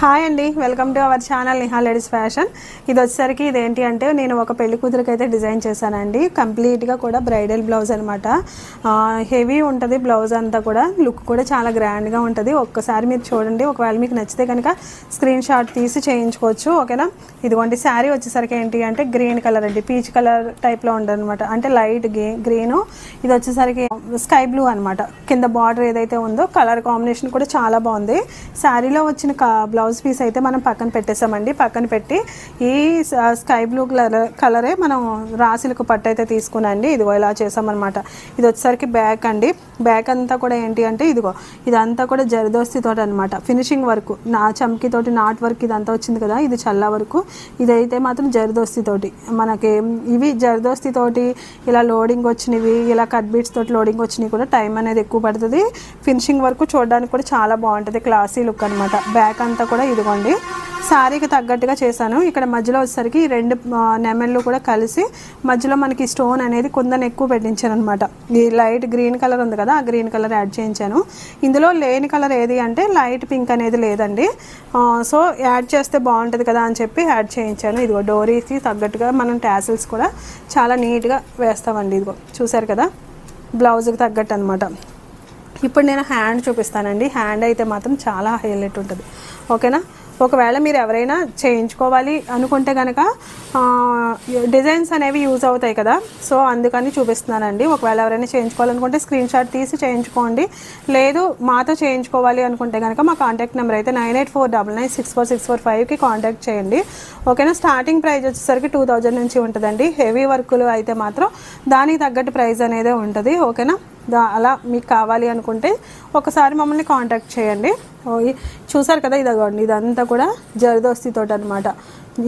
Hi అండి welcome to our channel Niha ladies fashion ఇది వచ్చేసరికి ఇదేంటి అంటే నేను ఒక పెళ్ళి కూతురికి అయితే డిజైన్ చేశానండి కంప్లీట్గా కూడా బ్రైడల్ బ్లౌజ్ అనమాట హెవీ ఉంటుంది బ్లౌజ్ అంతా కూడా. లుక్ కూడా చాలా గ్రాండ్గా ఉంటుంది. ఒక్కసారి మీరు చూడండి. ఒకవేళ మీకు నచ్చితే కనుక స్క్రీన్ షాట్ తీసి చేయించుకోవచ్చు ఓకేనా ఇదిగోండి శారీ వచ్చేసరికి ఏంటి అంటే గ్రీన్ కలర్ అండి. పీచ్ కలర్ టైప్లో ఉండదనమాట అంటే లైట్ గ్రీన్ ఇది వచ్చేసరికి స్కై బ్లూ అనమాట కింద బార్డర్ ఏదైతే ఉందో కలర్ కాంబినేషన్ కూడా చాలా బాగుంది. శారీలో వచ్చిన బ్లౌజ్ పీస్ అయితే మనం పక్కన పెట్టేసామండి. పక్కన పెట్టి ఈ స్కై బ్లూ కలర్ కలరే మనం రాసులకు పట్టు అయితే తీసుకునండి. ఇదిగో ఇలా చేసామన్నమాట. ఇది వచ్చేసరికి బ్యాక్ అండి. బ్యాక్ అంతా కూడా ఏంటి అంటే ఇదిగో ఇదంతా కూడా జరదోస్తి తోటి అనమాట ఫినిషింగ్ వరకు నా చమ్కి తోటి నాట్ వర్క్ ఇదంతా వచ్చింది కదా ఇది చల్ల వరకు. ఇదైతే మాత్రం జరదోస్తి తోటి. మనకి ఇవి జరదోస్తి తోటి ఇలా లోడింగ్ వచ్చినవి ఇలా కట్ బీట్స్ తోటి లోడింగ్ వచ్చినవి కూడా టైం అనేది ఎక్కువ పడుతుంది. ఫినిషింగ్ వరకు చూడడానికి కూడా చాలా బాగుంటుంది క్లాసీ లుక్ అనమాట బ్యాక్ అంతా కూడా ఇదిగోండి. శారీకి తగ్గట్టుగా చేశాను. ఇక్కడ మధ్యలో వచ్చేసరికి ఈ రెండు నెమళ్ళు కూడా కలిసి మధ్యలో మనకి స్టోన్ అనేది కుందన ఎక్కువ పెట్టించాను అనమాట ఈ లైట్ గ్రీన్ కలర్ ఉంది కదా ఆ గ్రీన్ కలర్ యాడ్ చేయించాను. ఇందులో లేని కలర్ ఏది అంటే లైట్ పింక్ అనేది లేదండి. సో యాడ్ చేస్తే బాగుంటుంది కదా అని చెప్పి యాడ్ చేయించాను. ఇదిగో డోరీకి తగ్గట్టుగా మనం ట్యాసిల్స్ కూడా చాలా నీట్గా వేస్తామండి. ఇదిగో చూసారు కదా బ్లౌజ్కి తగ్గట్టు అనమాట ఇప్పుడు నేను హ్యాండ్ చూపిస్తానండి. హ్యాండ్ అయితే మాత్రం చాలా హైలైట్ ఉంటుంది. ఓకేనా? ఒకవేళ మీరు ఎవరైనా చేయించుకోవాలి అనుకుంటే కనుక డిజైన్స్ అనేవి యూజ్ అవుతాయి కదా. సో అందుకని చూపిస్తున్నానండి. ఒకవేళ ఎవరైనా చేయించుకోవాలనుకుంటే స్క్రీన్ షాట్ తీసి చేయించుకోండి. లేదు మాతో చేయించుకోవాలి అనుకుంటే కనుక మా కాంటాక్ట్ నెంబర్ అయితే nine eight four double nine six four six four ఫైవ్కి కాంటాక్ట్ చేయండి. ఓకేనా? స్టార్టింగ్ ప్రైజ్ వచ్చేసరికి టూ థౌజండ్ నుంచి ఉంటుందండి. హెవీ వర్కులు అయితే మాత్రం దానికి తగ్గట్టు ప్రైజ్ అనేది ఉంటుంది. ఓకేనా? దా అలా మీకు కావాలి అనుకుంటే ఒకసారి మమ్మల్ని కాంటాక్ట్ చేయండి. ఓ, ఈ- చూసారు కదా ఇదిగోండి ఇదంతా కూడా జరదోస్తితో అనమాట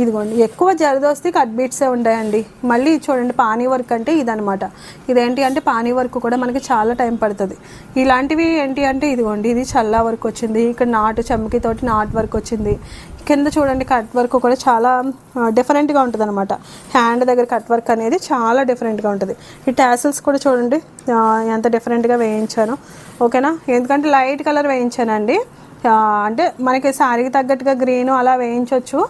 ఇదిగోండి. ఎక్కువ జరదోస్తి కట్ బీట్సే ఉంటాయండి. మళ్ళీ చూడండి పానీ వర్క్ అంటే ఇదనమాట ఇదేంటి అంటే పానీ వర్క్ కూడా మనకి చాలా టైం పడుతుంది. ఇలాంటివి ఏంటి అంటే ఇదిగోండి ఇది చల్లా వర్క్ వచ్చింది ఇక్కడ నాటు చమ్కి నాటు నాట్ వర్క్ వచ్చింది. కింద చూడండి కట్ వర్క్ కూడా చాలా డిఫరెంట్గా ఉంటుంది అనమాట హ్యాండ్ దగ్గర కట్ వర్క్ అనేది చాలా డిఫరెంట్గా ఉంటుంది. ఈ టాసిల్స్ కూడా చూడండి ఎంత డిఫరెంట్గా వేయించాను. ఓకేనా? ఎందుకంటే లైట్ కలర్ వేయించానండి. అంటే మనకి శారీకి తగ్గట్టుగా గ్రీన్ అలా వేయించవచ్చు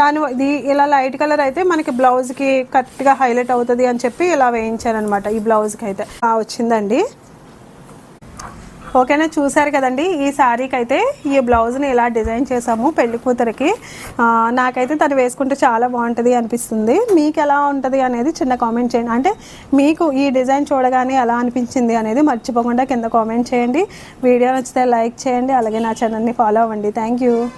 దాని ఇది ఇలా లైట్ కలర్ అయితే మనకి బ్లౌజ్కి కరెక్ట్గా హైలైట్ అవుతుంది అని చెప్పి ఇలా వేయించాను అనమాట ఈ బ్లౌజ్కి అయితే. వచ్చిందండి. ఓకేనా చూసారు కదండి ఈ శారీకి అయితే ఈ బ్లౌజ్ని ఇలా డిజైన్ చేసాము పెళ్ళి కూతురికి. నాకైతే తను వేసుకుంటే చాలా బాగుంటుంది అనిపిస్తుంది. మీకు ఎలా ఉంటుంది అనేది చిన్న కామెంట్ చేయండి. అంటే మీకు ఈ డిజైన్ చూడగానే ఎలా అనిపించింది అనేది మర్చిపోకుండా కింద కామెంట్ చేయండి. వీడియో నచ్చితే లైక్ చేయండి అలాగే నా ఛానల్ని ఫాలో అవ్వండి. Thank you